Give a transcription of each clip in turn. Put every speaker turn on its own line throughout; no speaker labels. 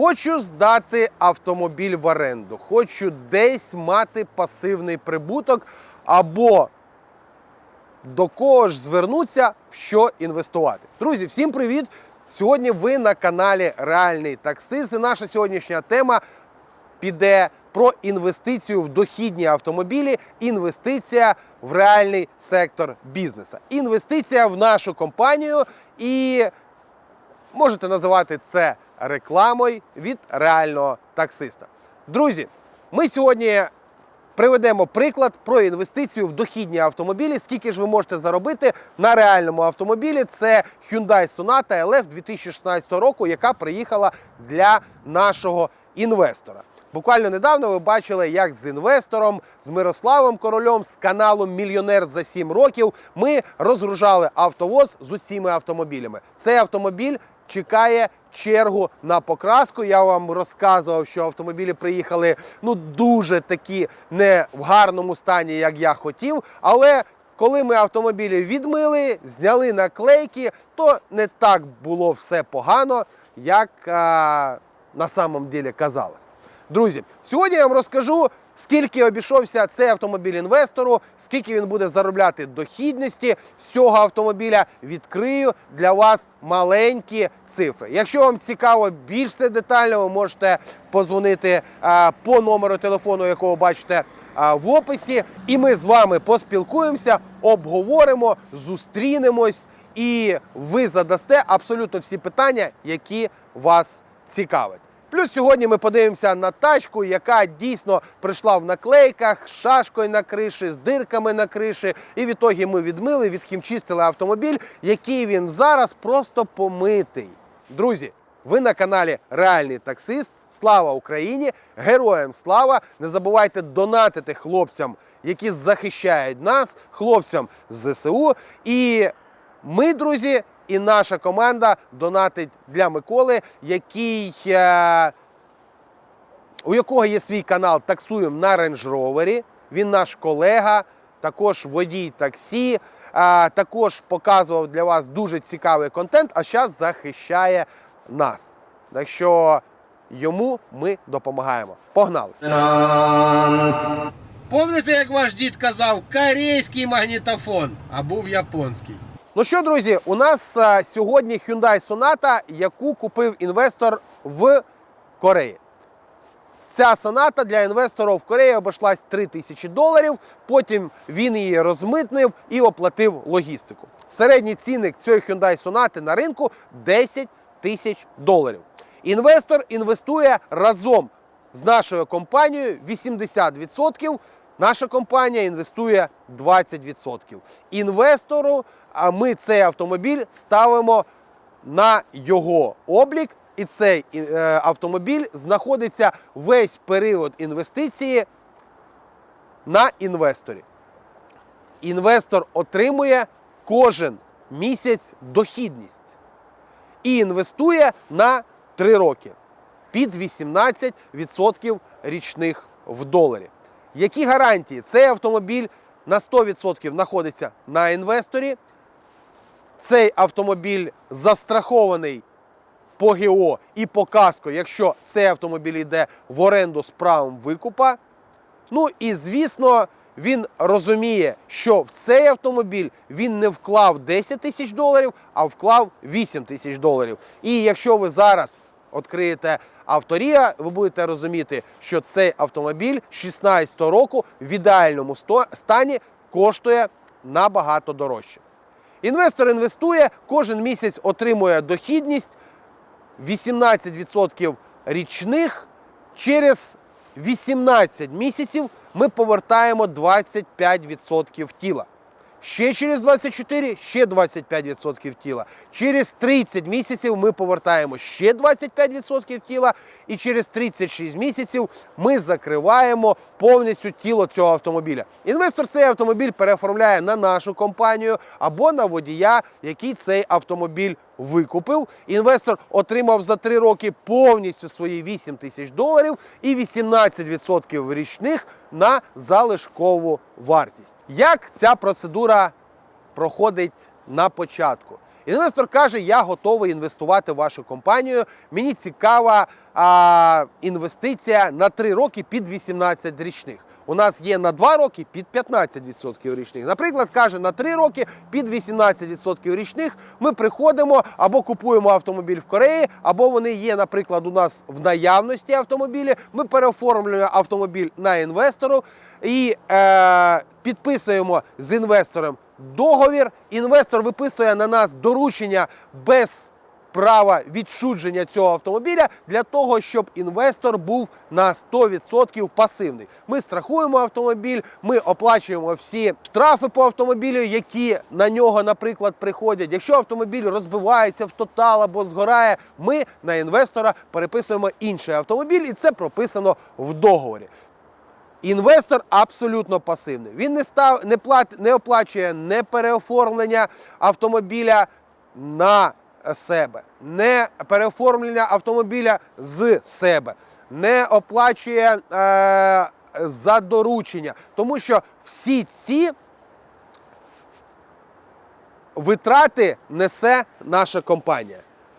Хочу здати автомобіль в оренду, хочу десь мати пасивний прибуток або до кого ж звернутися, в що інвестувати. Друзі, всім привіт! Сьогодні ви на каналі Реальний таксист. І наша сьогоднішня тема піде про інвестицію в дохідні автомобілі, інвестиція в реальний сектор бізнесу, інвестиція в нашу компанію і можете називати це рекламою від реального таксиста. Друзі, ми сьогодні приведемо приклад про інвестицію в дохідні автомобілі. Скільки ж ви можете заробити на реальному автомобілі? Це Hyundai Sonata LF 2016 року, яка приїхала для нашого інвестора. Буквально недавно ви бачили, як з інвестором, з Мирославом Корольом, з каналом Мільйонер за 7 років ми розгружали автовоз з усіма автомобілями. Цей автомобіль чекає чергу на покраску. Я вам розказував, що автомобілі приїхали ну дуже такі не в гарному стані, як я хотів. Але коли ми автомобілі відмили, зняли наклейки, то не так було все погано, як а, на самом деле казалось. Друзі, сьогодні я вам розкажу, скільки обійшовся цей автомобіль інвестору, скільки він буде заробляти дохідності з цього автомобіля. Відкрию для вас маленькі цифри. Якщо вам цікаво більш все детально, ви можете позвонити а, по номеру телефону, якого бачите а, в описі. І ми з вами поспілкуємося, обговоримо, зустрінемось, і ви задасте абсолютно всі питання, які вас цікавлять. Плюс сьогодні ми подивимося на тачку, яка дійсно прийшла в наклейках, з шашкою на криші, з дирками на криші. І в ітогі ми відмили, відхімчистили автомобіль, який він зараз просто помитий. Друзі, ви на каналі Реальний таксист. Слава Україні! Героям слава! Не забувайте донатити хлопцям, які захищають нас, хлопцям ЗСУ. І ми, друзі, і наша команда донатить для Миколи, який, е, у якого є свій канал Таксуємо на Rover. Він наш колега, також водій таксі. е, Також показував для вас дуже цікавий контент, а зараз захищає нас. Так що йому ми допомагаємо. Погнали! Помните, як ваш дід казав, корейський магнітофон, а був японський. Ну що, друзі, у нас а, сьогодні Hyundai Sonata, яку купив інвестор в Кореї. Ця соната для інвестора в Кореї обійшлась 3 тисячі доларів. Потім він її розмитнив і оплатив логістику. Середній цінник цієї Hyundai Sonata на ринку 10 тисяч доларів. Інвестор інвестує разом з нашою компанією 80%. Наша компанія інвестує 20%. Інвестору а ми цей автомобіль ставимо на його облік, і цей е, автомобіль знаходиться весь період інвестиції на інвесторі. Інвестор отримує кожен місяць дохідність і інвестує на 3 роки під 18% річних в доларі. Які гарантії? Цей автомобіль на 100% знаходиться на інвесторі. Цей автомобіль застрахований по ГО і по каско, якщо цей автомобіль йде в оренду з правом викупа. Ну і звісно, він розуміє, що в цей автомобіль він не вклав 10 тисяч доларів, а вклав 8 тисяч доларів. І якщо ви зараз відкриєте авторія, ви будете розуміти, що цей автомобіль 16 року в ідеальному стані коштує набагато дорожче. Інвестор інвестує, кожен місяць отримує дохідність 18% річних. Через 18 місяців ми повертаємо 25% тіла. Ще через 24 ще 25% тіла. Через 30 місяців ми повертаємо ще 25% тіла. І через 36 місяців ми закриваємо повністю тіло цього автомобіля. Інвестор цей автомобіль переоформляє на нашу компанію або на водія, який цей автомобіль викупив. Інвестор отримав за 3 роки повністю свої 8 тисяч доларів і 18% річних на залишкову вартість. Як ця процедура проходить на початку? Інвестор каже: Я готовий інвестувати в вашу компанію. Мені цікава а, інвестиція на 3 роки під 18 річних. У нас є на 2 роки під 15% річних. Наприклад, каже, на 3 роки під 18% річних ми приходимо або купуємо автомобіль в Кореї, або вони є, наприклад, у нас в наявності автомобілі. Ми переоформлюємо автомобіль на інвестору і е, підписуємо з інвестором договір. Інвестор виписує на нас доручення без права відчудження цього автомобіля для того, щоб інвестор був на 100% пасивний. Ми страхуємо автомобіль, ми оплачуємо всі штрафи по автомобілю, які на нього, наприклад, приходять. Якщо автомобіль розбивається в тотал або згорає, ми на інвестора переписуємо інший автомобіль, і це прописано в договорі. Інвестор абсолютно пасивний. Він не став, не плат, не оплачує не переоформлення автомобіля на себе, не переоформлення автомобіля з себе, не оплачує е, за доручення, тому що всі ці витрати несе наша компанія.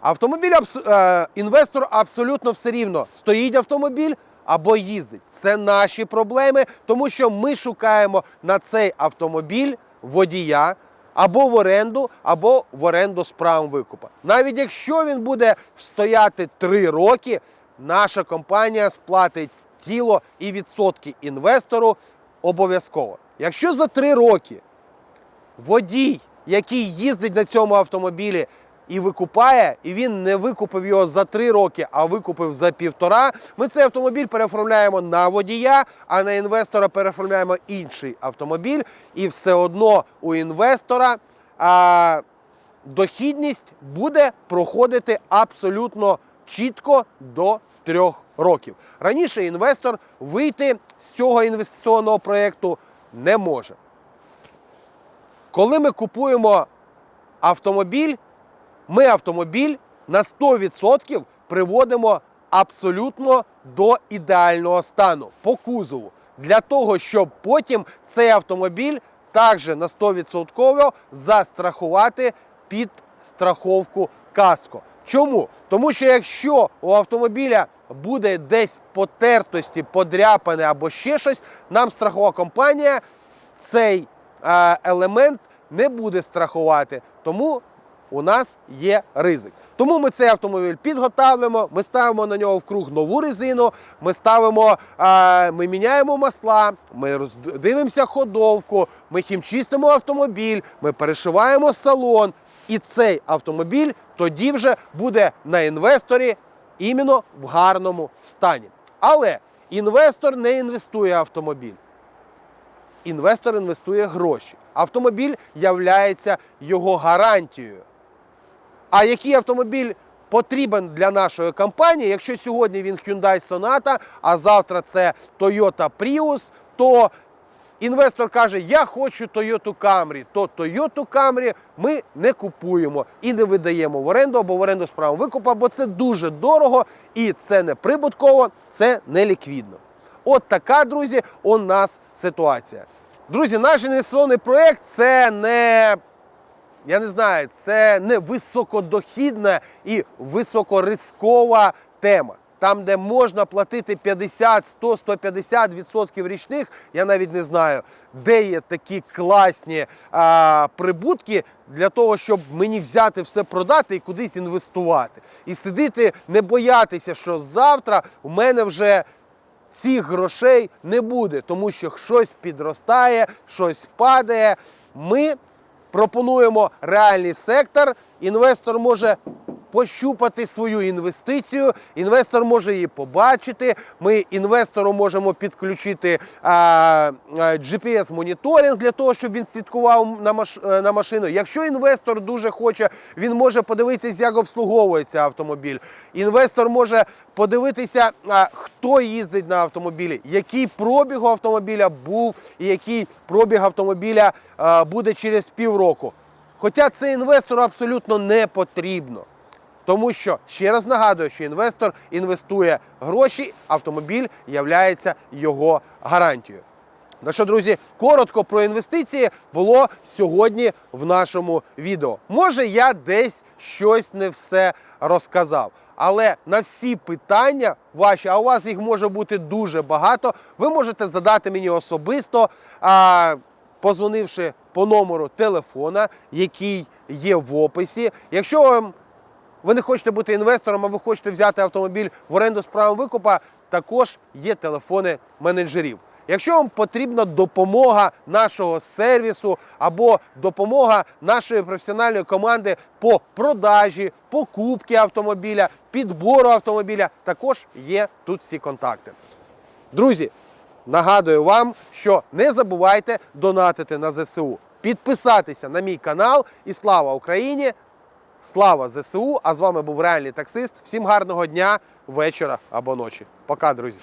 Автомобіль е, інвестору абсолютно все рівно. Стоїть автомобіль або їздить. Це наші проблеми, тому що ми шукаємо на цей автомобіль водія або в оренду, або в оренду з правом викупа. Навіть якщо він буде стояти 3 роки, наша компанія сплатить тіло і відсотки інвестору обов'язково. Якщо за 3 роки водій, який їздить на цьому автомобілі і викупає, і він не викупив його за три роки, а викупив за півтора. Ми цей автомобіль переоформляємо на водія, а на інвестора переоформляємо інший автомобіль, і все одно у інвестора а, дохідність буде проходити абсолютно чітко до трьох років. Раніше інвестор вийти з цього інвестиційного проєкту не може. Коли ми купуємо автомобіль, ми автомобіль на 100% приводимо абсолютно до ідеального стану по кузову. Для того, щоб потім цей автомобіль також на 100% застрахувати під страховку каско. Чому? Тому що якщо у автомобіля буде десь потертості, подряпане або ще щось, нам страхова компанія цей е, елемент не буде страхувати. Тому у нас є ризик. Тому ми цей автомобіль підготавлюємо, ми ставимо на нього вкруг нову резину, ми ставимо, ми міняємо масла, ми роз- дивимося ходовку, ми хімчистимо автомобіль, ми перешиваємо салон. І цей автомобіль тоді вже буде на інвесторі іменно в гарному стані. Але інвестор не інвестує в автомобіль. Інвестор інвестує гроші. Автомобіль являється його гарантією. А який автомобіль потрібен для нашої компанії, якщо сьогодні він Hyundai Sonata, а завтра це Toyota Prius, то інвестор каже, я хочу Toyota Camry, то Toyota Camry ми не купуємо і не видаємо в оренду або в оренду з правом викупу, бо це дуже дорого і це не прибутково, це не ліквідно. От така, друзі, у нас ситуація. Друзі, наш інвестиційний проєкт це не я не знаю, це не високодохідна і високорискова тема. Там, де можна платити 50, 100, 150 відсотків річних, я навіть не знаю, де є такі класні а, прибутки для того, щоб мені взяти все продати і кудись інвестувати. І сидіти, не боятися, що завтра у мене вже цих грошей не буде, тому що щось підростає, щось падає. Ми пропонуємо реальний сектор. Інвестор може пощупати свою інвестицію, інвестор може її побачити. Ми інвестору можемо підключити GPS-моніторинг для того, щоб він слідкував на, маш... е, на машину. Якщо інвестор дуже хоче, він може подивитися, як обслуговується автомобіль. Інвестор може подивитися, а, хто їздить на автомобілі, який пробіг автомобіля був і який пробіг автомобіля а, буде через півроку. Хоча це інвестору абсолютно не потрібно. Тому що, ще раз нагадую, що інвестор інвестує гроші, автомобіль є його гарантією. Ну що, друзі, коротко про інвестиції було сьогодні в нашому відео. Може, я десь щось не все розказав. Але на всі питання ваші, а у вас їх може бути дуже багато, ви можете задати мені особисто, а, позвонивши по номеру телефона, який є в описі. Якщо ем, ви не хочете бути інвестором, а ви хочете взяти автомобіль в оренду з правом викупа, також є телефони менеджерів. Якщо вам потрібна допомога нашого сервісу або допомога нашої професіональної команди по продажі, покупці автомобіля, підбору автомобіля, також є тут всі контакти. Друзі, нагадую вам, що не забувайте донатити на ЗСУ, підписатися на мій канал і слава Україні! Слава ЗСУ! А з вами був реальний таксист. Всім гарного дня, вечора або ночі. Пока, друзі!